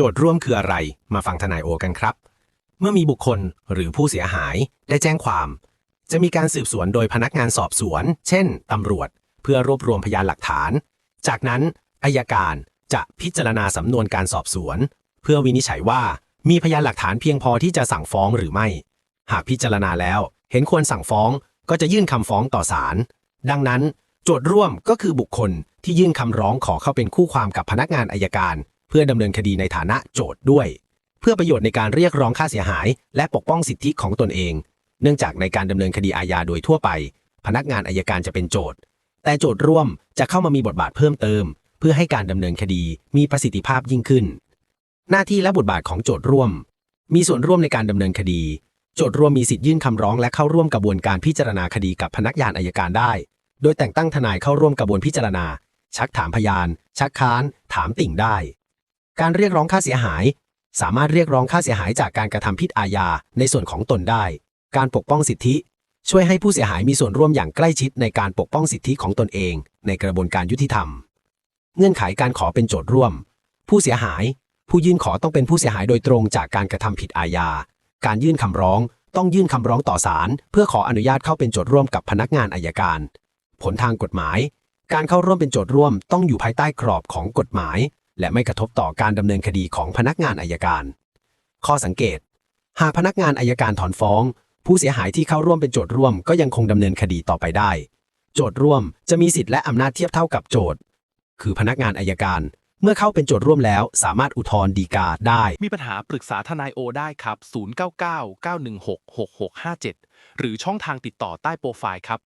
จทย์ร่วมคืออะไร มาฟังทนายโอกันครับ เมื่อมีบุคคลหรือผู้เสียหายได้แจ้งความ จะมีการสืบสวนโดยพนักงานสอบสวน เช่น ตำรวจ เพื่อรวบรวมพยานหลักฐาน จากนั้นอายการจะพิจารณาสำนวนการสอบสวน เพื่อวินิจฉัยว่ามีพยานหลักฐานเพียงพอที่จะสั่งฟ้องหรือไม่ หากพิจารณาแล้ว เห็นควรสั่งฟ้องก็จะยื่นคำฟ้องต่อศาลดังนั้น โจทย์ร่วมก็คือบุคคลที่ยื่นคำร้องขอเข้าเป็นคู่ความกับพนักงานอายการ เพื่อดำเนินคดีในฐานะโจทย์ด้วย เพื่อประโยชน์ในการเรียกร้องค่าเสียหาย และปกป้องสิทธิของตนเอง เนื่องจากในการดำเนินคดีอาญาโดยทั่วไป พนักงานอายการจะเป็นโจทย์ แต่โจทย์ร่วมจะเข้ามามีบทบาทเพิ่มเติม เพื่อให้การดำเนินคดีมีประสิทธิภาพยิ่งขึ้น หน้าที่และบทบาทของโจทย์ร่วม มีส่วนร่วมในการดำเนินคดี โจทย์ร่วมมีสิทธิ์ยื่นคำร้องและเข้าร่วมกระบวนการพิจารณาคดีกับพนักงานอายการได้ โดยแต่งตั้งทนายเข้าร่วมกระบวนพิจารณาชักถามพยาน ชักค้าน ถามติ่งได้ การเรียกร้องค่าเสียหาย สามารถเรียกร้องค่าเสียหายจากการกระทำผิดอาญาในส่วนของตนได้ การปกป้องสิทธิ ช่วยให้ผู้เสียหายมีส่วนร่วมอย่างใกล้ชิดในการปกป้องสิทธิของตนเอง ในกระบวนการยุติธรรม เงื่อนไขการขอเป็นโจทย์ร่วม ผู้เสียหาย ผู้ยื่นขอต้องเป็นผู้เสียหายโดยตรงจากการกระทำผิดอาญา การยื่นคำร้องต้องยื่นคำร้องต่อศาลเพื่อขออนุญาตเข้าเป็นโจทย์ร่วมกับพนักงานอายการ ผลทางกฎหมาย การเข้าร่วมเป็นโจทย์ร่วมต้องอยู่ภายใต้กรอบของกฎหมาย และไม่กระทบต่อการดำเนินคดีของพนักงานอายการ ข้อสังเกต หากพนักงานอายการถอนฟ้อง ผู้เสียหายที่เข้าร่วมเป็นโจทย์ร่วมก็ยังคงดำเนินคดีต่อไปได้ โจทย์ร่วมจะมีสิทธิและอำนาจเทียบเท่ากับโจทย์ คือพนักงานอายการ เมื่อเข้าเป็นโจทย์ร่วมแล้ว สามารถอุทธรณ์ฎีกาได้ มีปัญหาปรึกษาทนายโอได้ครับ 099 916 6657 หรือช่องทางติดต่อใต้โปรไฟล์ครับ